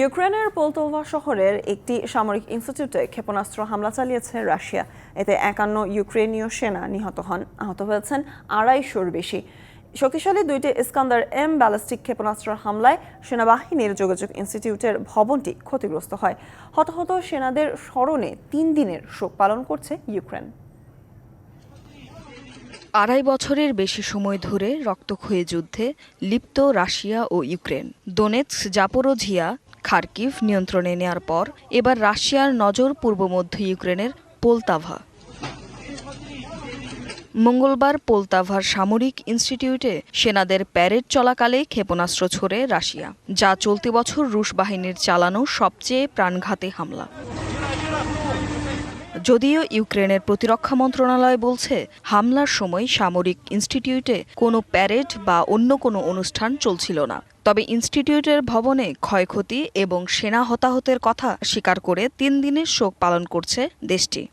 ইউক্রেনের পোলটোভা শহরের একটি সামরিক ইনস্টিটিউটে ক্ষেপণাস্ত্র হামলা চালিয়েছে রাশিয়া। এতে একান্ন ইউক্রেনীয় সেনা নিহত হন। আহত হয়েছেন আড়াইশোর বেশি। শক্তিশালী দুইটি ইস্কান্দার এম ব্যালিস্টিক ক্ষেপণাস্ত্রের হামলায় সেনাবাহিনীর যোগাযোগ ইনস্টিটিউটের ভবনটি ক্ষতিগ্রস্ত হয়। হতাহত সেনাদের স্মরণে তিন দিনের শোক পালন করছে ইউক্রেন। আড়াই বছরের বেশি সময় ধরে রক্তক্ষয়ী যুদ্ধে লিপ্ত রাশিয়া ও ইউক্রেন। দোনেৎস, জাপোরোঝিয়া খার্কিভ নিয়ন্ত্রণে নেয়ার পর এবার রাশিয়ার নজর পূর্ব মধ্য ইউক্রেনের পোলতাভা। মঙ্গলবার পোলতাভার সামরিক ইনস্টিটিউটে সেনাদের প্যারেড চলাকালে ক্ষেপণাস্ত্র ছোড়ে রাশিয়া, যা চলতি বছর রুশ বাহিনীর চালানো সবচেয়ে প্রাণঘাতী হামলা। যদিও ইউক্রেনের প্রতিরক্ষা মন্ত্রণালয় বলছে, হামলার সময় সামরিক ইনস্টিটিউটে কোনো প্যারেড বা অন্য কোনো অনুষ্ঠান চলছিল না। তবে ইনস্টিটিউটের ভবনে ক্ষয়ক্ষতি এবং সেনা হতাহতের কথা স্বীকার করে তিন দিনের শোক পালন করছে দেশটি।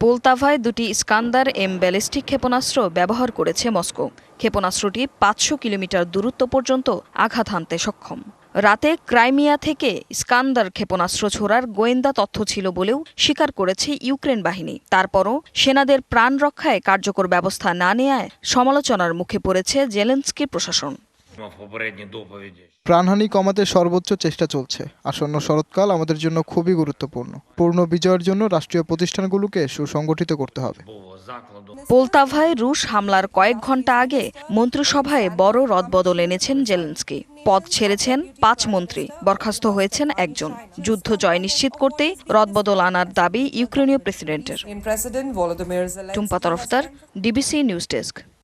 পোলতাভায় দুটি স্কান্দার এম ব্যালিস্টিক ক্ষেপণাস্ত্র ব্যবহার করেছে মস্কো। ক্ষেপণাস্ত্রটি পাঁচশো কিলোমিটার দূরত্ব পর্যন্ত আঘাত হানতে সক্ষম। রাতে ক্রাইমিয়া থেকে স্কান্দার ক্ষেপণাস্ত্র ছোড়ার গোয়েন্দা তথ্য ছিল বলেও স্বীকার করেছে ইউক্রেন বাহিনী। তারপরও সেনাদের প্রাণ রক্ষায় কার্যকর ব্যবস্থা না নেয়ায় সমালোচনার মুখে পড়েছে জেলেন্সকি প্রশাসন। প্রাণহানি কমাতে সর্বোচ্চ চেষ্টা চলছে। আসন্ন শরৎকাল আমাদের জন্য খুবই গুরুত্বপূর্ণ। পূর্ণ বিজয়ের জন্য রাষ্ট্রীয় প্রতিষ্ঠানগুলোকে সুসংগঠিত করতে হবে। পোলতাভায় রুশ হামলার কয়েক ঘণ্টা আগে মন্ত্রিসভায় বড় রদবদল এনেছেন জেলেন্সকি। পদ ছেড়েছেন পাঁচ মন্ত্রী বরখাস্ত হয়েছেন একজন। যুদ্ধ জয় নিশ্চিত করতে রদবদল আনার দাবি ইউক্রেনীয় প্রেসিডেন্টের। Tumpa Tarafdar DBC news desk.